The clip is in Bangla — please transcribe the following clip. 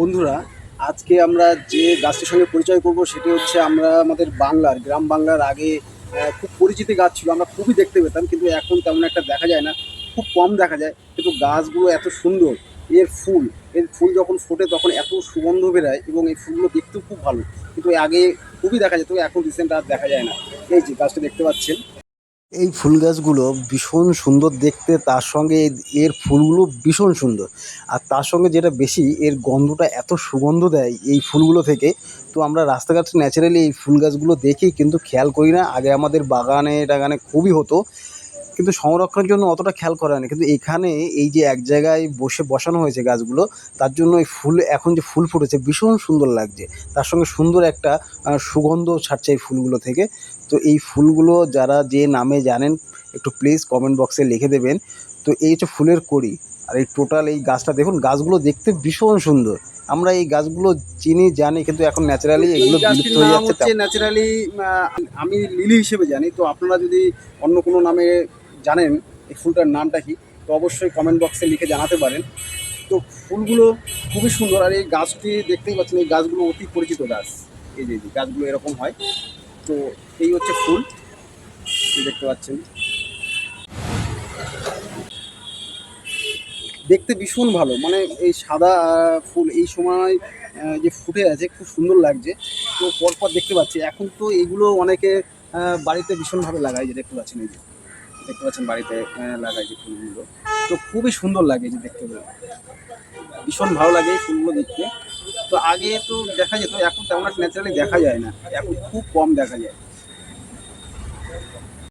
বন্ধুরা, আজকে আমরা যে গাছটির সঙ্গে পরিচয় করব সেটি হচ্ছে আমরা আমাদের বাংলার, গ্রাম বাংলার আগে খুব পরিচিত গাছ ছিল, আমরা খুবই দেখতে পেতাম, কিন্তু এখন তেমন একটা দেখা যায় না, খুব কম দেখা যায়, কিন্তু গাছগুলো এত সুন্দর, এর ফুল এর ফুল যখন ফোটে তখন এত সুগন্ধ বেরোয় এবং এই ফুলগুলো দেখতেও খুব ভালো, কিন্তু আগে খুবই দেখা যেত, এখন রিসেন্ট আর দেখা যায় না। এই যে গাছটা দেখতে পাচ্ছেন এই ফুল গাছগুলো ভীষণ সুন্দর দেখতে, তার সঙ্গে এর- ফুলগুলো ভীষণ সুন্দর। আর তার সঙ্গে যেটা বেশি, এর গন্ধটা এত সুগন্ধ দেয় এই ফুলগুলো থেকে। তো আমরা রাস্তাঘাটে ন্যাচারালি এই ফুল গাছগুলো দেখি, কিন্তু খেয়াল করি না, আগে আমাদের বাগানে টাগানে খুবই হতো। কিন্তু সংরক্ষণের জন্য অতটা খেয়াল করা হয় না কিন্তু এখানে এই যে এক জায়গায় বসে বসানো হয়েছে গাছগুলো তার জন্য এই ফুল এখন যে ফুল ফুটেছে ভীষণ সুন্দর লাগছে। তার সঙ্গে সুন্দর একটা সুগন্ধ ছাড়ছে এই ফুলগুলো থেকে। তো এই ফুলগুলো যারা যে নামে জানেন একটু প্লিজ কমেন্ট বক্সে লিখে দেবেন। তো এই হচ্ছে ফুলের কড়ি। আর এই টোটাল এই গাছটা দেখুন গাছগুলো দেখতে ভীষণ সুন্দর। আমরা এই গাছগুলো চিনি জানি কিন্তু এখন ন্যাচারালি এগুলো বিলুপ্ত হয়ে যাচ্ছে ন্যাচারালি আমি লিলি হিসেবে জানি। তো আপনারা যদি অন্য কোনো নামে জানেন, এই ফুলটার নামটা কি? তো অবশ্যই কমেন্ট বক্সে লিখে জানাতে পারেন। তো ফুলগুলো খুবই সুন্দর, আর এই গাছটি দেখতেই পাচ্ছেন, এই গাছগুলো অতি পরিচিত গাছ। এই যে গাছগুলো এরকম হয়। তো এই হচ্ছে ফুল। দেখতে পাচ্ছেন। দেখতে ভীষণ ভালো। মানে এই সাদা ফুল এই সময় যে ফুটে আছে, খুব সুন্দর লাগছে। তো পরপর দেখতে পাচ্ছি। এখন তো এগুলো অনেকে বাড়িতে ভীষণভাবে লাগায়, যে দেখতে পাচ্ছেন এই যে। দেখতে পাচ্ছেন বাড়িতে লাগাই যে ফুলগুলো। তো খুবই সুন্দর লাগে যে দেখতে ভীষণ ভালো লাগে এই ফুলগুলো দেখতে। তো আগে তো দেখা যেত, এখন তেমন ন্যাচারালি দেখা যায় না। এখন খুব কম দেখা যায়।